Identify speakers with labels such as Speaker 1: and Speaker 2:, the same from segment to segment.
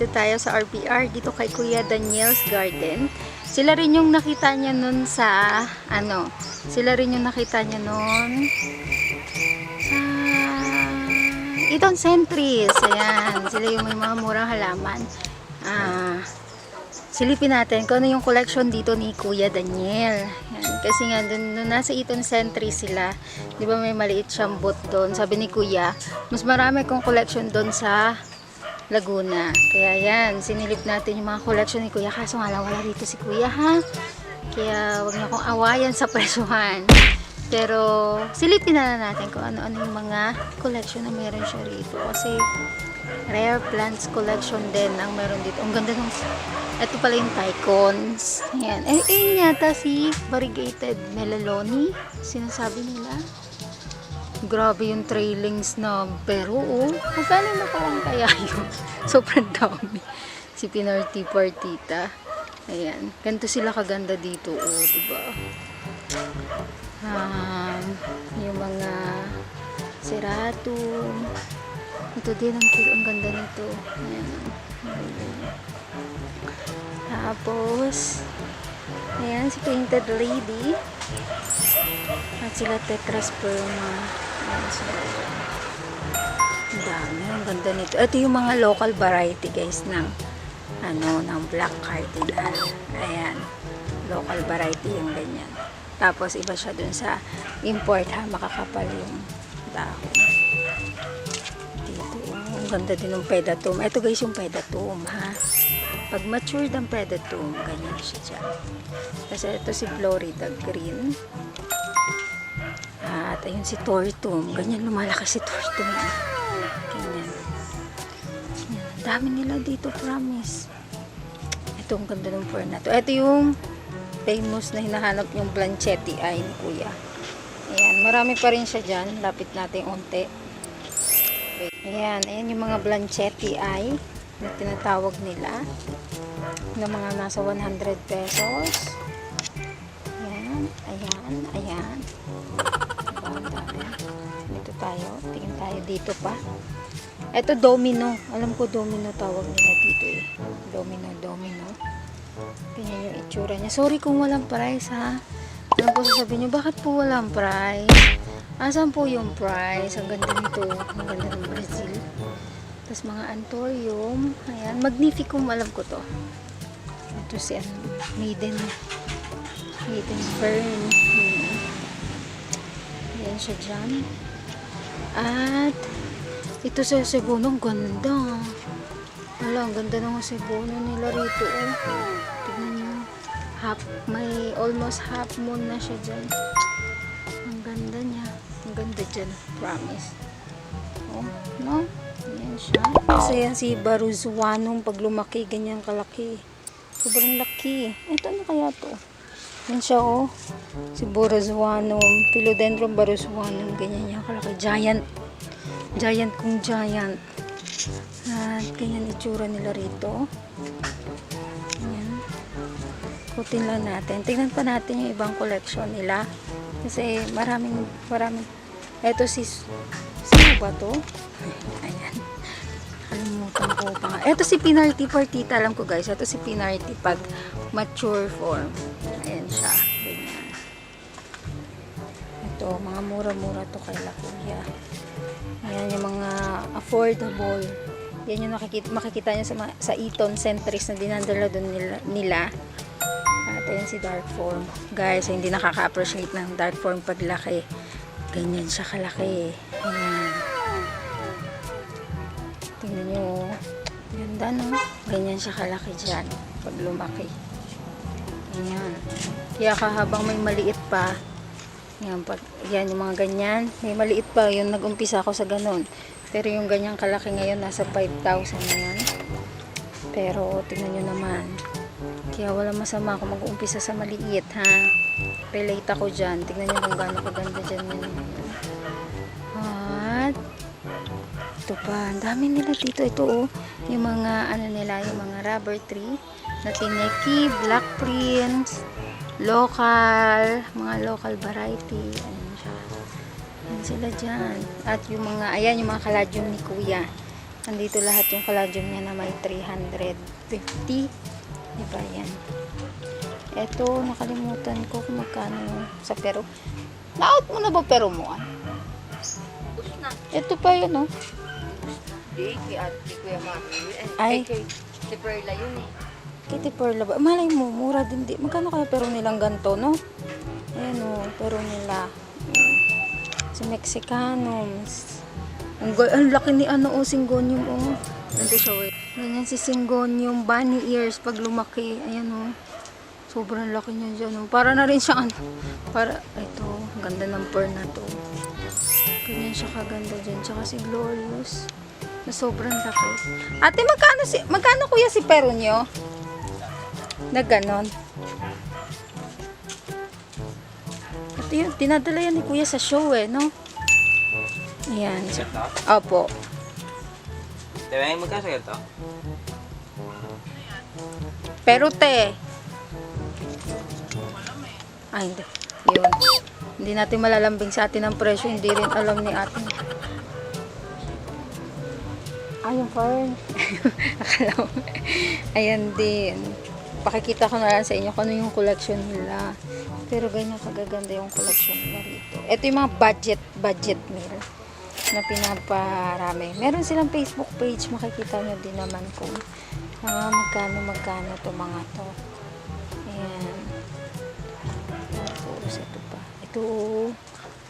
Speaker 1: Nandito tayo sa RPR, dito kay Kuya Daniel's Garden. Sila rin yung nakita niya nun sa, ano, sila rin yung nakita niya nun sa Iton Centris. Ayan, sila yung may mga murang halaman. Ah, silipin natin kung ano yung collection dito ni Kuya Daniel. Yan. Kasi nga, dun, dun nasa Eaton Century sila, di ba may maliit siyang booth doon. Sabi ni Kuya, mas marami kong collection doon sa Laguna. Kaya yan, sinilip natin yung mga collection ni Kuya. Kaso nga lang, wala dito si Kuya ha. Kaya wag na akong awayan sa presuhan. Pero silipin na natin kung ano-ano yung mga collection na meron siya rito. Kasi rare plants collection din ang meron dito. Ang ganda ng ito pala yung Tycons. Ayan. Eh, eh yata si variegated melaloni. Sinasabi nila. Grabe yung trailings na pero oh, magkano na parang kaya yun? Sobrang dami. Si Pinarty Partita. Ayan. Ganito sila kaganda dito oh, di ba? Um, yung mga seratum. Ito din ang, ang ganda nito. Ayan. Tapos, ayan, si Painted Lady. At sila Tetrasperma. Ayan sila. Ang dami, ang ganda nito. Ito yung mga local variety guys ng ano, ng black cardinal. Ayan. Local variety yung ganyan. Tapos iba siya dun sa import ha, makakapal yung dahon. Dito, oh, ang ganda din ng pedatum. Ito guys yung pedatum ha. Pag matured ang pedatum, ganyan siya dyan. Kasi ito si Florida Green. At ayun si Tortum. Ganyan lumalaki si Tortum. Ganyan. Yan. Dami nila dito, promise. Ito ang ganda ng fern na to. Ito yung famous na hinahanap yung Blanchetti ay ni Kuya. Ayan, marami pa rin siya dyan. Lapit natin unti. Ayan, ayan yung mga Blanchetti ay na tinatawag nila na mga nasa 100 pesos. Ayan, ayan, ayan. Dito tayo. Tingin tayo dito pa. Ito domino. Alam ko domino tawag nila dito eh. Domino, domino. Ganyan yung itsura niya. Sorry kung walang price ha. Alam ko sasabihin nyo, bakit po walang price? Asan po yung price? Ang ganda nito. Ang ganda ng Brazil. Tapos mga antorium. Ayan. Magnificum. Alam ko to. Ito si ano, maiden. Maiden fern. Ayan siya dyan. At ito sa Cebuno, ganda. Wala, ang ganda ng Cebuno nila rito. Oh. Tignan nyo. Half, may almost half moon na siya dyan. Ang ganda niya. Ang ganda dyan. Promise. Oh, no? Ayan siya. Kasi yan si Baruzuanong pag lumaki, ganyan kalaki. Sobrang laki. Ito ano kaya to? Yan siya oh. Si Baruzuanong. Philodendron Baruzuanong. Ganyan niya kalaki. Giant. Giant kung giant. At ganyan itsura nila rito. Ayan. Kutin lang natin. Tingnan pa natin yung ibang collection nila. Kasi maraming, maraming, eto si, sino ba to? Ayan. Kalimutan ko pa. Eto si Pinarty Partita. Alam ko guys, eto si Pinarty pag mature form. Ito, mga mura-mura to kay La Kuya. Ayan yung mga affordable. Yan yung nakikita, makikita nyo sa, sa Eton Centris na dinadala doon nila, nila. At ayan si dark form. Guys, hindi nakaka-appreciate ng dark form paglaki. Ganyan siya kalaki. Ayan. Tingnan nyo. oh. Ganda no? Ganyan siya kalaki dyan. Pag lumaki. Ayan. Kaya kahabang may maliit pa, yan, pag, yan yung mga ganyan. May maliit pa, yung nag-umpisa ako sa ganun. Pero yung ganyang kalaki ngayon, nasa 5,000 na yan. Pero, tingnan nyo naman. Kaya wala masama kung mag-uumpisa sa maliit, ha. Relate ako dyan. Tingnan nyo kung gaano kaganda dyan yan. At, ito pa. Ang dami nila dito. Ito, oh. Yung mga, ano nila, yung mga rubber tree. Na tineki, black prince, local, mga local variety. Ayan siya. Ayan sila dyan. At yung mga, ayan yung mga kaladyong ni Kuya. Nandito lahat yung collagen niya na may 350. Diba yan? Eto, nakalimutan ko kung magkano sa Peru. Na-out mo na ba Peru mo? ah? Ito pa yun, oh.
Speaker 2: Di, kay ate Kuya Mami. Eh,
Speaker 1: Ay.
Speaker 2: Ay. Kay, Perla yun eh.
Speaker 1: Kitty Perla ba? Malay mo, mura din di. Magkano kaya pero nilang ganito, no? Ayan o, pero nila. Si Mexicanums. Ang, ang laki ni ano o, Singonium o. Nandito siya, wait. Ganyan si Singonium, bunny ears pag lumaki. Ayan o. Sobrang laki niya dyan o. Para na rin siya ano. Para, ito, ganda ng fur na to. Ganyan siya kaganda dyan. Tsaka si Glorious. Na sobrang laki. Ate, magkano si, magkano kuya si pero nyo? Na ganon. Ito yun, dinadala yan ni kuya sa show eh, no? Ayan. So, opo.
Speaker 3: Diba yung magkasa ito?
Speaker 1: Pero te. Ay, hindi. Yun. Hindi natin malalambing sa atin ang presyo. Hindi rin alam ni ate. Ay, yung fern. Akala mo. Ayan din. Pakikita ko na lang sa inyo kung ano yung collection nila. Pero ganyan kagaganda yung collection nila rito. Ito yung mga budget, budget meal na pinaparami. Meron silang Facebook page. Makikita nyo din naman kung mga magkano magkano to mga to. Ayan. Ito. Ito,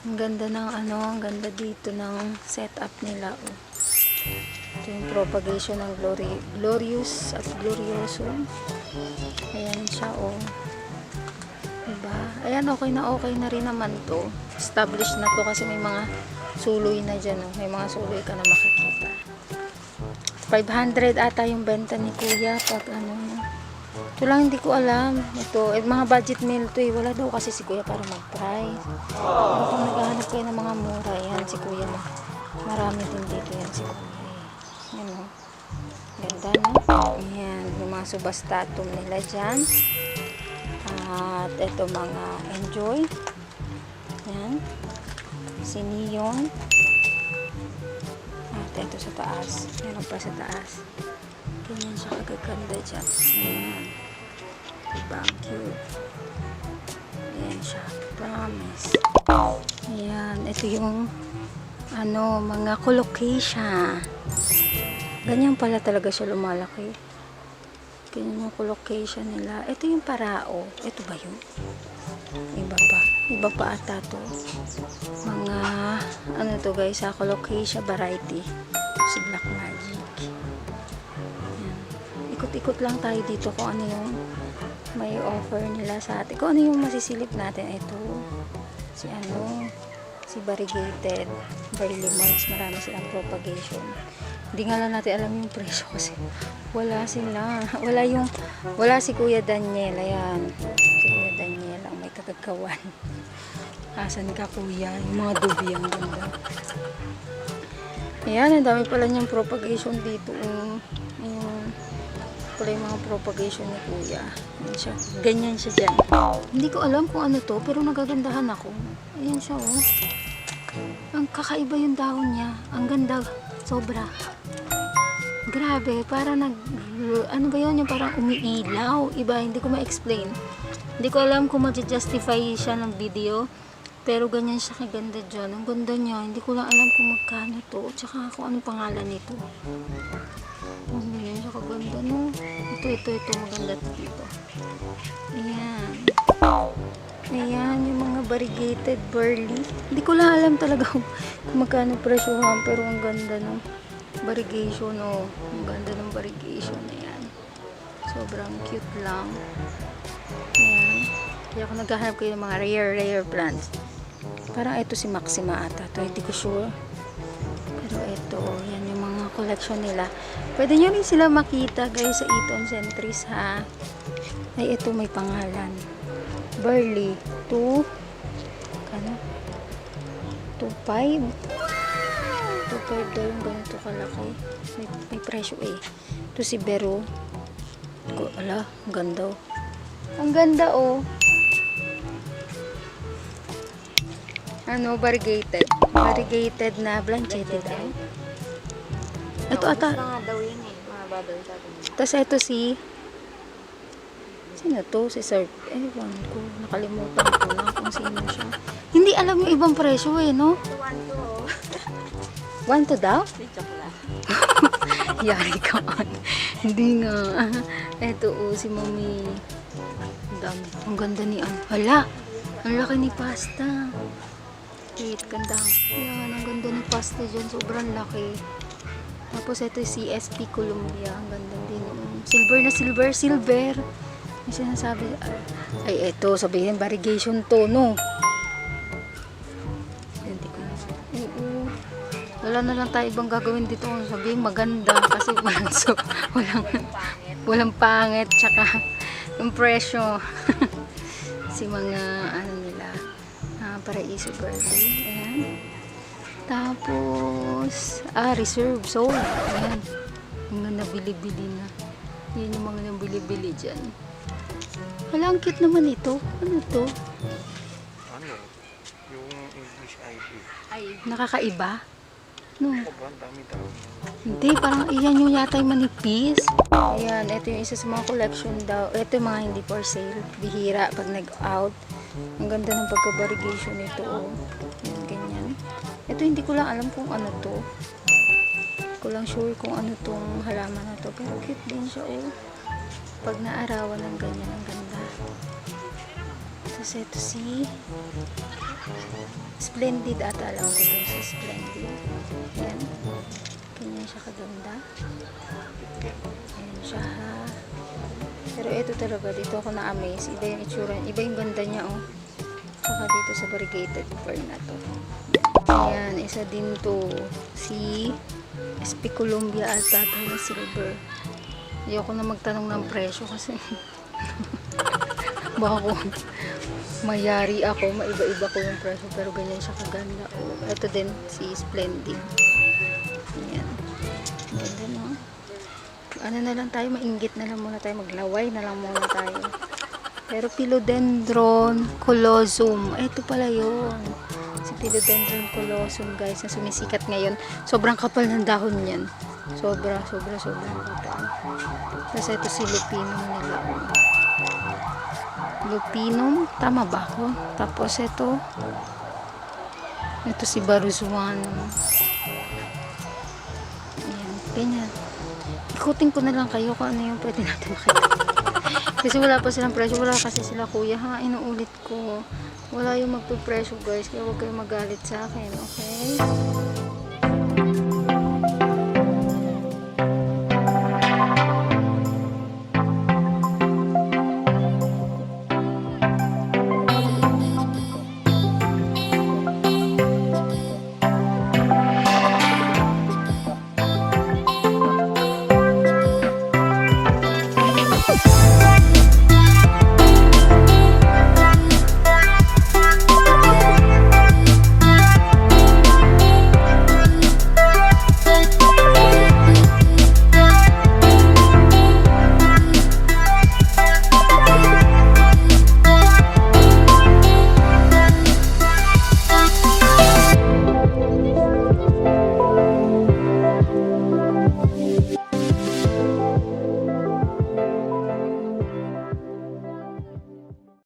Speaker 1: ang ganda ng ano, ang ganda dito ng setup nila. Oh. Ito yung propagation ng glory, glorious at glorioso. Ayan siya, oh. Diba? Ayan, okay na okay na rin naman to. Established na to kasi may mga suloy na dyan, oh. May mga suloy ka na makikita. 500 ata yung benta ni kuya pag ano no. Ito lang hindi ko alam. Ito, eh, mga budget meal to eh. Wala daw kasi si kuya para mag-price. Pero kung naghahanap kayo ng mga mura, yan si kuya na. Marami din dito yan si kuya. Yan o. Ganda no? Ayan, mga subastatum nila dyan. At ito mga enjoy. Yan. Si Neon. At ito sa taas. Meron pa sa taas. Ganyan siya kagaganda dyan. Ayan. Diba? Cute. Ayan siya. Promise. Ayan. Ito yung ano, mga colocasia. Ganyan pala talaga siya lumalaki. Ganyan yung colocasia nila. Ito yung parao. Ito ba yun? Iba pa. Iba pa ata to. Mga, ano to guys, sa colocasia variety. Si Black Magic. Ikot-ikot lang tayo dito kung ano yung may offer nila sa atin. Kung ano yung masisilip natin. Ito, si ano, si variegated barley malts. Marami silang propagation. Hindi nga lang natin alam yung presyo kasi wala sila. Wala yung, wala si Kuya Daniel. Ayan. Si Kuya Daniel ang may kagagawan. Asan ka kuya? Yung mga dubi ang ganda. Ayan, ang dami pala niyang propagation dito. Um, ayan. Pala yung mga propagation ni kuya. Ayan siya. Ganyan siya dyan. Hindi ko alam kung ano to, pero nagagandahan ako. Ayan siya, oh. Ang kakaiba yung dahon niya. Ang ganda. Sobra. Grabe, para nag... Ano ba yun? Yung parang umiilaw. Iba, hindi ko ma-explain. Hindi ko alam kung ma-justify siya ng video. Pero ganyan siya kaganda dyan. Ang ganda niya. Hindi ko lang alam kung magkano to. Tsaka kung anong pangalan nito. Ang ganyan siya kaganda, no? Ito, ito, ito. Maganda to dito. Ayan. Ayan, yung mga variegated burley. Hindi ko lang alam talaga kung magkano presyo pero ang ganda no. Variegation, oh. Ang ganda ng variegation na yan. Sobrang cute lang. Ayan. Kaya kung naghahanap kayo ng mga rare, rare plants. Parang ito si Maxima ata. Ito, hindi ko sure. Pero ito, yan yung mga collection nila. Pwede nyo rin sila makita guys sa Eton Centris ha. Ay, ito may pangalan. Burley. 2 ano? 2.5 2.5 daw akala ko may, may presyo eh ito si Vero ko, ala, ang ganda oh ang ganda oh ano, variegated variegated na blanchetted eh. ito
Speaker 2: no,
Speaker 1: ata
Speaker 2: nga daw yun eh, mga babal
Speaker 1: tapos ito si Sino to? Si Sir? Ewan ko. Nakalimutan ko na kung sino siya. Hindi alam yung ibang presyo eh, no?
Speaker 2: 1, 2,
Speaker 1: One to daw?
Speaker 2: Joke lang.
Speaker 1: Yari ka man. Hindi nga. Eto oh, si Mami. Ang dami. Ang ganda ni ano. Hala! Ang laki ni pasta. Wait, ganda. Yan, ang ganda ni pasta dyan. Sobrang laki. Tapos ito si SP Columbia. Ang ganda din. Mm, Silver na silver, silver. May sinasabi. Ay, eto. Sabihin, variegation to, no? Wala na lang tayo ibang gagawin dito. Sabihin maganda kasi walang so, walang walang pangit tsaka yung presyo. si mga ano nila ah, paraiso girly. Ayan. Tapos ah reserve soul. Ayan. Mga nabili-bili na. Yan yung mga nabili-bili dyan. Wala, ang cute naman ito. Ano to?
Speaker 3: Ano? Yung English ID.
Speaker 2: Ay,
Speaker 1: Nakakaiba? No.
Speaker 3: Ako ba? Ang dami tao.
Speaker 1: Hindi, parang iyan yung yata yung manipis. Ayan, ito yung isa sa mga collection daw. Ito yung mga hindi for sale. Bihira pag nag-out. Ang ganda ng pagka-variegation nito. Oh. Yan, ganyan. Ito hindi ko lang alam kung ano to. Hindi ko lang sure kung ano tong halaman na to. Pero cute din siya, oh. Pag naarawan ng ganyan, ang ganda. Tapos ito si Splendid ata alam ko to si Splendid. Ayan. Ganyan siya kaganda. Ayan siya ha. Pero ito talaga, dito ako na-amaze. Iba yung itsura. Iba yung ganda niya oh. Saka dito sa variegated pearl na to. Ayan, isa din to. Si SP Columbia ata to na silver. Ayoko na magtanong ng presyo kasi baka mayari ako, maiba-iba ko yung presyo pero ganyan siya kaganda. Oh, ito din si Splendid. Ayan. Ganda no? Ano na lang tayo, mainggit na lang muna tayo, maglaway na lang muna tayo. Pero Philodendron colosum, ito pala yun. Si Philodendron colosum guys, na sumisikat ngayon. Sobrang kapal ng dahon niyan. Sobra, sobra, kapal. Tapos ito si Lupinum nila. Lupinum, tama ba ako? Tapos ito, ito si Baruzuano. Ayan, ganyan. Ikutin ko na lang kayo kung ano yung pwede natin makita. kasi wala pa silang presyo. Wala kasi sila kuya. Ha, inuulit ko. Wala yung magpipresyo guys. Kaya huwag kayong magalit sa akin. Okay?